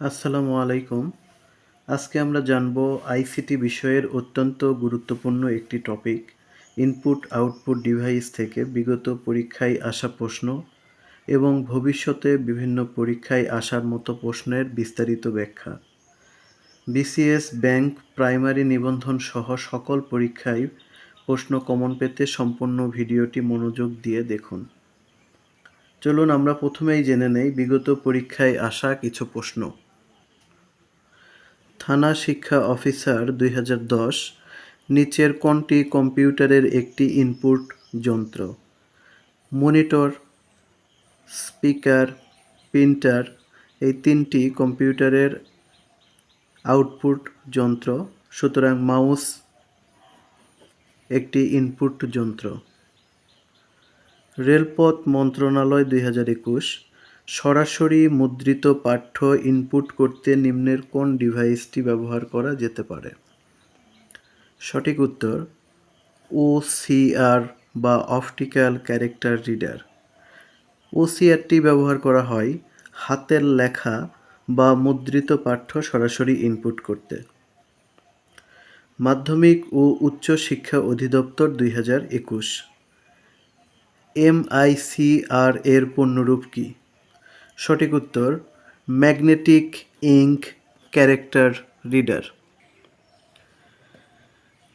আসসালামু আলাইকুম। আজকে আমরা জানব আইসিটি বিষয়ের অত্যন্ত গুরুত্বপূর্ণ একটি টপিক, ইনপুট আউটপুট ডিভাইস থেকে বিগত পরীক্ষায় আসা প্রশ্ন এবং ভবিষ্যতে বিভিন্ন পরীক্ষায় আসার মতো প্রশ্নের বিস্তারিত ব্যাখ্যা। বিসিএস ব্যাংক প্রাইমারি নিবন্ধন সহ সকল পরীক্ষায় প্রশ্ন কমন পেতে সম্পূর্ণ ভিডিওটি মনোযোগ দিয়ে দেখুন। চলুন আমরা প্রথমেই জেনে নেই বিগত পরীক্ষায় আসা কিছু প্রশ্ন। থানা শিক্ষা অফিসার দুই হাজার দশ, নিচের কোনটি কম্পিউটারের একটি ইনপুট যন্ত্র? মনিটর, স্পিকার, প্রিন্টার, এই তিনটি কম্পিউটারের আউটপুট যন্ত্র। সুতরাং মাউস একটি ইনপুট যন্ত্র। রেলপথ মন্ত্রণালয় দুই হাজার একুশ সরাসরি মুদ্রিত পাঠ্য ইনপুট করতে নিম্নের কোন ডিভাইসটি ব্যবহার করা যেতে পারে? সঠিক উত্তর ওসিআর বা অপটিক্যাল ক্যারেক্টার রিডার ওসিআরটি ব্যবহার করা হয় হাতের লেখা বা মুদ্রিত পাঠ্য সরাসরি ইনপুট করতে। মাধ্যমিক ও উচ্চ শিক্ষা অধিদপ্তর দুই হাজার একুশ। এমআইসিআর এর পূর্ণরূপ কী? সঠিক উত্তর, ম্যাগনেটিক ইঙ্ক ক্যারেক্টার রিডার।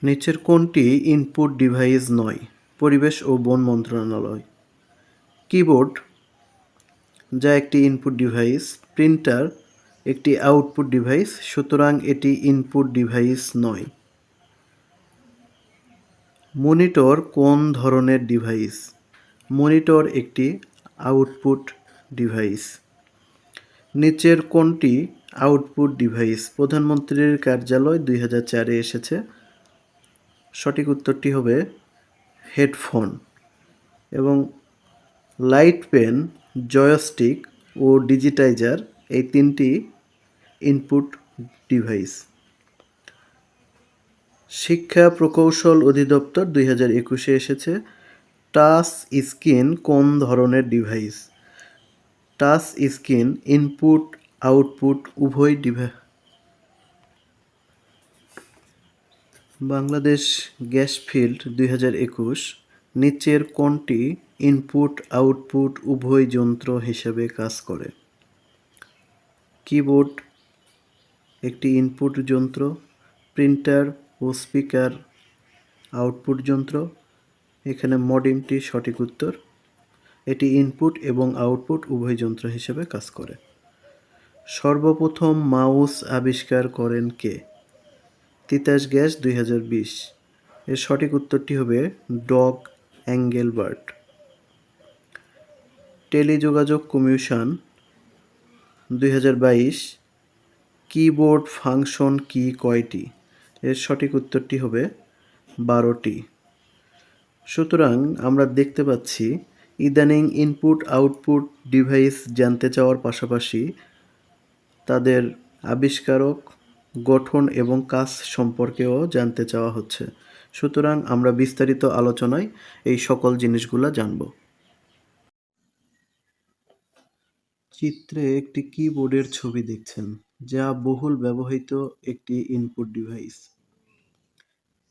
নিচের কোনটি ইনপুট ডিভাইস নয়, পরিবেশ ও বন মন্ত্রণালয়। কিবোর্ড, যা একটি ইনপুট ডিভাইস। প্রিন্টার, একটি আউটপুট ডিভাইস, সুতরাং এটি ইনপুট ডিভাইস নয়। মনিটর কোন ধরনের ডিভাইস? মনিটর একটি আউটপুট ডিভাইস নিচের কোনটি আউটপুট ডিভাইস প্রধানমন্ত্রীর কার্যালয় দুই হাজার চারে এসেছে। সঠিক উত্তরটি হবে হেডফোন এবং লাইট পেন জয়স্টিক ও ডিজিটাইজার এই তিনটি ইনপুট ডিভাইস শিক্ষা প্রকৌশল অধিদপ্তর দুই হাজার একুশে এসেছে। টাচ স্ক্রিন কোন ধরনের device touch screen, input, output উভয় ডিভাইস বাংলাদেশ গ্যাস ফিল্ড দুই হাজার একুশ, নিচের কোনটি ইনপুট, আউটপুট উভয় যন্ত্র হিসেবে কাজ করে। কিবোর্ড একটি ইনপুট যন্ত্র, প্রিন্টার ও স্পিকার আউটপুট যন্ত্র। এখানে মডিমটি সঠিক উত্তর। এটি ইনপুট এবং আউটপুট উভয় যন্ত্র হিসেবে কাজ করে। সর্বপ্রথম মাউস আবিষ্কার করেন কে? তিতাস গ্যাস দুই হাজার বিশ। এর সঠিক উত্তরটি হবে ডগ অ্যাঙ্গেলবার্ট। টেলিযোগাযোগ কমিশন দুই হাজার বাইশ। কিবোর্ড ফাংশন কি কয়টি? এর সঠিক উত্তরটি হবে বারোটি। সুতরাং আমরা দেখতে পাচ্ছি ইদানিং ইনপুট আউটপুট ডিভাইস জানতে চাওয়ার পাশাপাশি তাদের আবিষ্কারক, গঠন এবং কাজ সম্পর্কেও জানতে চাওয়া হচ্ছে। সুতরাং আমরা বিস্তারিত আলোচনায় এই সকল জিনিসগুলো জানব। চিত্রে একটি কিবোর্ডের ছবি দেখছেন, যা বহুল ব্যবহৃত একটি ইনপুট ডিভাইস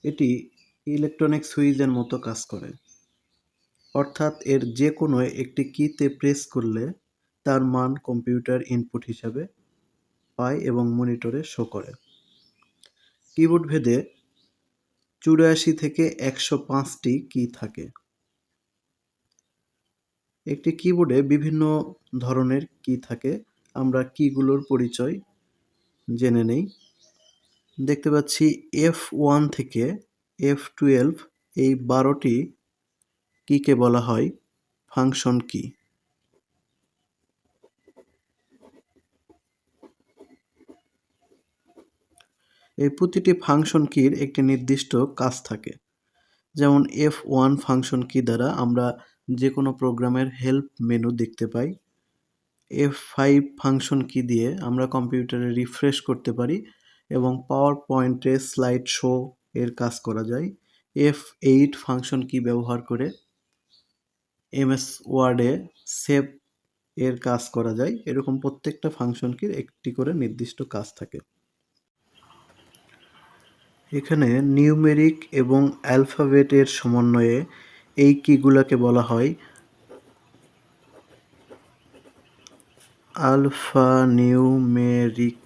এটি ইলেকট্রনিক সুইচের মতো কাজ করে। অর্থাৎ এর যে কোনো একটি কিতে প্রেস করলে তার মান কম্পিউটার ইনপুট হিসাবে পায় এবং মনিটরে শো করে। কিবোর্ড ভেদে চুরাশি থেকে একশো পাঁচটি কি থাকে। একটি কিবোর্ডে বিভিন্ন ধরনের কি থাকে। আমরা কিগুলোর পরিচয় জেনে নেই। দেখতে পাচ্ছি এফ ওয়ান থেকে এফ টুয়েলভ এই বারোটি কিকে বলা হয়? ফাংশন কি? এই প্রতিটি ফাংশন কির একটি নির্দিষ্ট কাজ থাকে। যেমন এফ ওয়ান ফাংশন কি দ্বারা আমরা যে কোনো প্রোগ্রামের হেল্প মেনু দেখতে পাই। এফ ফাইভ ফাংশন কি দিয়ে আমরা কম্পিউটারে রিফ্রেশ করতে পারি এবং পাওয়ার পয়েন্টে স্লাইড শো এর কাজ করা যায়। এফ এইট ফাংশন কি ব্যবহার করে এমএস ওয়ার্ডে সেভ এর কাজ করা যায়। এরকম প্রত্যেকটা ফাংশন কির একটি করে নির্দিষ্ট কাজ থাকে। এখানে নিউমেরিক এবং অ্যালফাবেটের সমন্বয়ে এই কিগুলোকে বলা হয় আলফা নিউমেরিক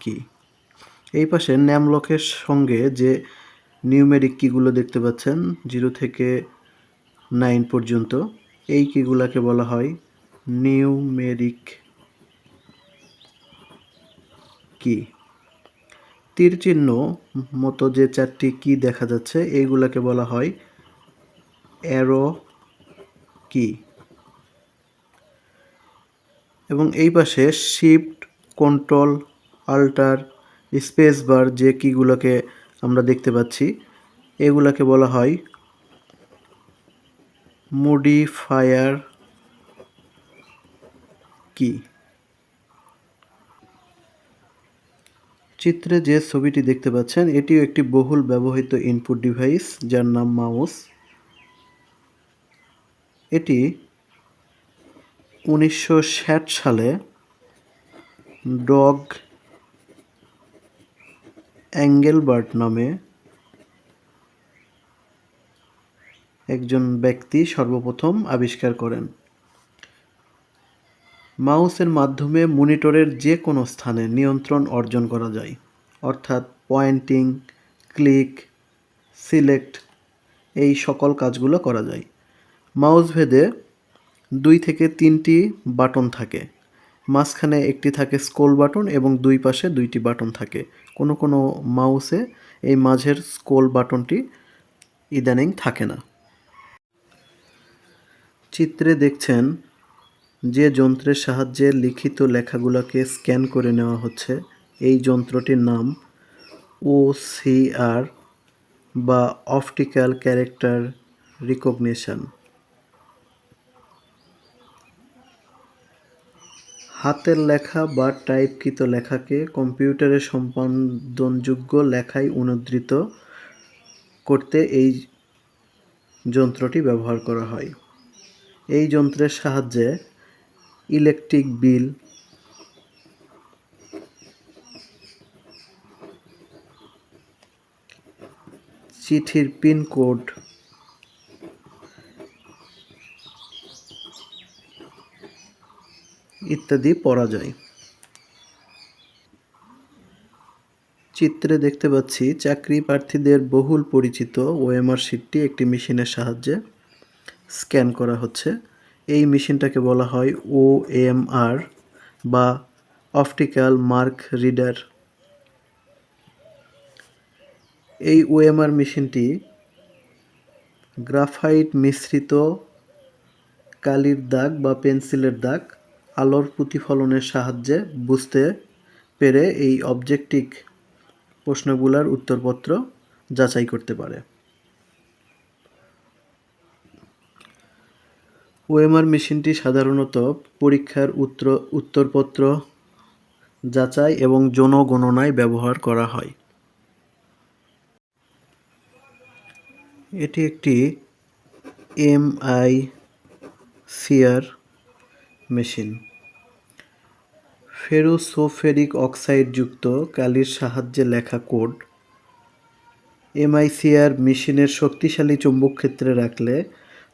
কি। এই পাশে ন্যামলকের সঙ্গে যে নিউমেরিক কিগুলো দেখতে পাচ্ছেন জিরো থেকে নাইন পর্যন্ত। এই কিগুলাকে বলা হয় নিউমেরিক কি তীর চিহ্ন মতো যে চারটি কি দেখা যাচ্ছে, এইগুলাকে বলা হয় অ্যারো কি এবং এই পাশে shift control alt space bar যে কিগুলোকে আমরা দেখতে পাচ্ছি। এগুলাকে বলা হয় মডিফায়ার কি? চিত্রে যে ছবিটি দেখতে পাচ্ছেন, এটিও একটি বহুল ব্যবহৃত ইনপুট ডিভাইস যার নাম মাউস এটি উনিশশো ষাট সালে ডগ অ্যাঙ্গেলবার্ট নামে একজন ব্যক্তি সর্বপ্রথম আবিষ্কার করেন। মাউসের মাধ্যমে মনিটরের যে কোনো স্থানে নিয়ন্ত্রণ অর্জন করা যায়, অর্থাৎ পয়েন্টিং, ক্লিক, সিলেক্ট, এই সকল কাজগুলো করা যায়। মাউস ভেদে দুই থেকে তিনটি বাটন থাকে। মাঝখানে একটি থাকে স্কোল বাটন এবং দুই পাশে দুইটি বাটন থাকে। কোনো কোনো মাউসে এই মাঝের স্কোল বাটনটি ইদানিং থাকে না। চিত্রে দেখছেন যে যন্ত্রের সাহায্যে লিখিত লেখাগুলোকে স্ক্যান করে নেওয়া হচ্ছে। এই যন্ত্রটির নাম ওসিআর বা অপটিক্যাল ক্যারেক্টার রিকগনিশন হাতের লেখা বা টাইপকৃত লেখাকে কম্পিউটারে সম্পাদনযোগ্য লেখায় অনুদ্রিত করতে এই যন্ত্রটি ব্যবহার করা হয়। এই যন্ত্রের সাহায্যে ইলেকট্রিক বিল, চিঠির পিনকোড ইত্যাদি পড়া যায় চিত্রে দেখতে পাচ্ছি, চাকরি প্রার্থীদের বহুল পরিচিত ওএমআর শিটটি একটি মেশিনের সাহায্যে স্ক্যান করা হচ্ছে। এই মেশিনটাকে বলা হয় ওএমআর বা অপটিক্যাল মার্ক রিডার। এই ওএমআর মেশিনটি গ্রাফাইট মিশ্রিত কালির দাগ বা পেন্সিলের দাগ আলোর প্রতিফলনের সাহায্যে বুঝতে পেরে এই অবজেক্টিভ প্রশ্নগুলোর উত্তরপত্র যাচাই করতে পারে। ওএমআর মেশিনটি সাধারণত পরীক্ষার উত্তর উত্তরপত্র যাচাই এবং জনগণনায় ব্যবহার করা হয়। এটি একটি এমআই সিআর মেশিন। ফেরোসোফেরিক অক্সাইডযুক্ত কালির সাহায্যে লেখা কোড। এমআইসিআর মেশিনের শক্তিশালী চুম্বক ক্ষেত্রে রাখলে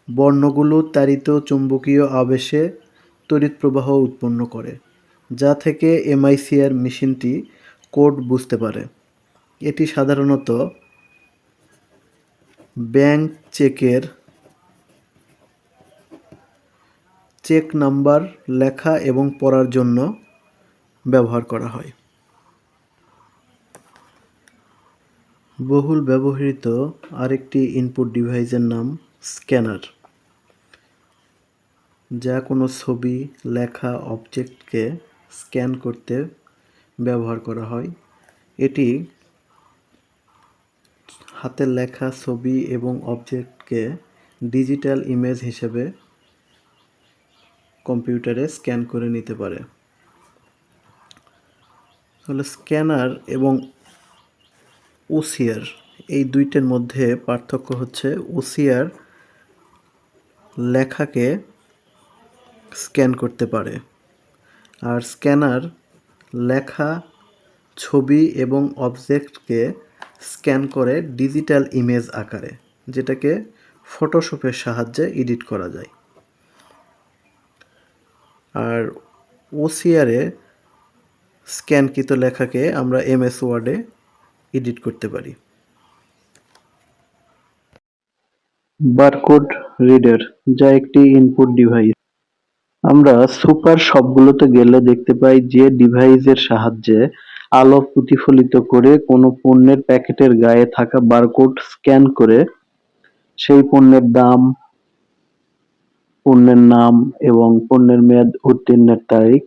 বর্ণগুলো তাড়িত চুম্বকীয় আবেশে তড়িৎ প্রবাহ উৎপন্ন করে, যা থেকে এমআইসিআর মেশিনটি কোড বুঝতে পারে। এটি সাধারণত ব্যাংক চেকের চেক নাম্বার লেখা এবং পড়ার জন্য ব্যবহার করা হয়। বহুল ব্যবহৃত আরেকটি ইনপুট ডিভাইসের নাম স্ক্যানার যা কোনো ছবি, লেখা অবজেক্টকে স্ক্যান করতে ব্যবহার করা হয়। এটি হাতের লেখা ছবি এবং অবজেক্টকে ডিজিটাল ইমেজ হিসেবে কম্পিউটারে স্ক্যান করে নিতে পারে। তাহলে স্ক্যানার এবং ওসিআর, এই দুইটার মধ্যে পার্থক্য হচ্ছে ওসিআর লেখাকে স্ক্যান করতে পারে আর স্ক্যানার লেখা ছবি এবং অবজেক্টকে স্ক্যান করে ডিজিটাল ইমেজ আকারে, যেটাকে ফটোশপের সাহায্যে এডিট করা যায়। আর ওসিআরে স্ক্যানকৃত লেখাকে আমরা এমএস ওয়ার্ডে এডিট করতে পারি। বারকোড রিডার, যা একটি ইনপুট ডিভাইস আমরা সুপার শপগুলোতে গেলে দেখতে পাই যে ডিভাইসের সাহায্যে আলো প্রতিফলিত করে কোনো পণ্যের প্যাকেটের গায়ে থাকা বারকোড স্ক্যান করে সেই পণ্যের দাম পণ্যের নাম এবং পণ্যের মেয়াদ উত্তীর্ণের তারিখ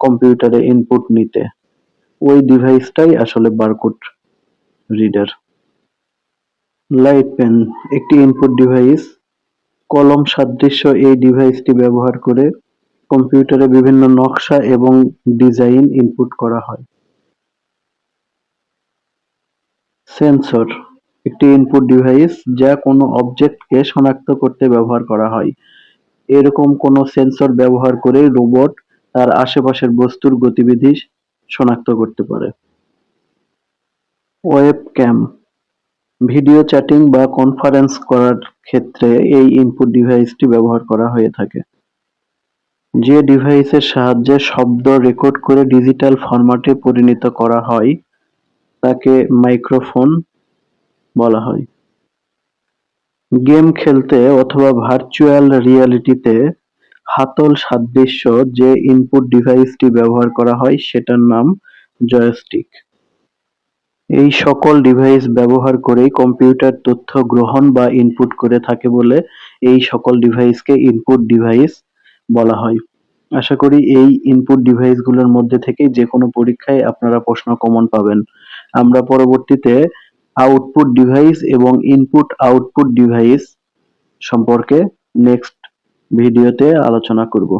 কম্পিউটারে ইনপুট নিতে। ওই ডিভাইসটাই আসলে বারকোড রিডার লাইট পেন একটি ইনপুট ডিভাইস কলম সাদৃশ্য এই ডিভাইসটি ব্যবহার করে কম্পিউটারে বিভিন্ন নকশা এবং ডিজাইন ইনপুট করা হয়। সেন্সর একটি ইনপুট ডিভাইস যা কোনো অবজেক্টকে শনাক্ত করতে ব্যবহার করা হয়। এরকম কোনো সেন্সর ব্যবহার করে রোবট তার আশেপাশের বস্তুর গতিবিধি শনাক্ত করতে পারে। ওয়েবক্যাম ভিডিও চ্যাটিং বা কনফারেন্স করার ক্ষেত্রে এই ইনপুট ডিভাইসটি ব্যবহার করা হয়ে থাকে। যে ডিভাইসের সাহায্যে শব্দ রেকর্ড করে ডিজিটাল ফরম্যাটে পরিণত করা হয়, তাকে মাইক্রোফোন বলা হয়। গেম খেলতে অথবা ভার্চুয়াল রিয়ালিটিতে হাতল সাদৃশ্য যে ইনপুট ডিভাইসটি ব্যবহার করা হয় সেটার নাম জয়স্টিক এই সকল ডিভাইস ব্যবহার করেই কম্পিউটার তথ্য গ্রহণ বা ইনপুট করে থাকে বলে এই সকল ডিভাইসকে ইনপুট ডিভাইস বলা হয়। আশা করি এই ইনপুট ডিভাইসগুলোর মধ্যে থেকে যে কোনো পরীক্ষায় আপনারা প্রশ্ন কমন পাবেন। আমরা পরবর্তীতে আউটপুট ডিভাইস এবং ইনপুট আউটপুট ডিভাইস সম্পর্কে নেক্সট ভিডিওতে আলোচনা করব।